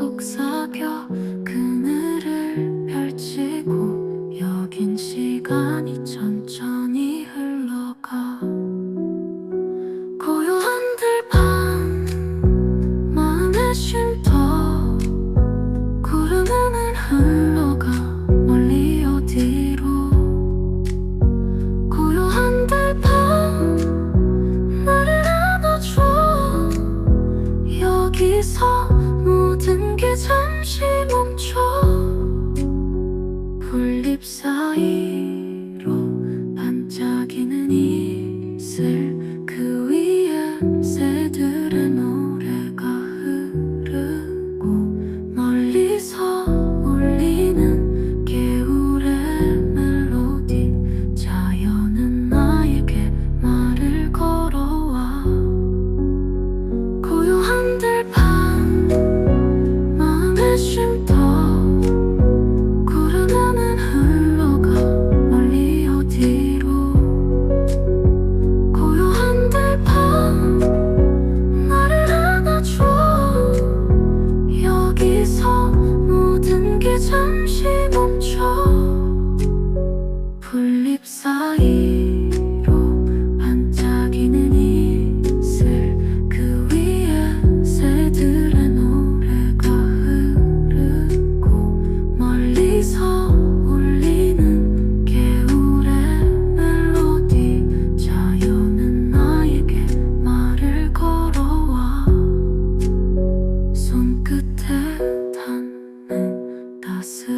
속삭여 그늘을 펼치고 여긴 시간이 천천히 흘러가. 고요한 들밤 마음의 쉼터 구름은 흘러가 멀리 어디로. 고요한 들밤 나를 안아줘. 여기서 모든 잠시 멈춰. 풀잎 사이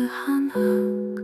the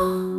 아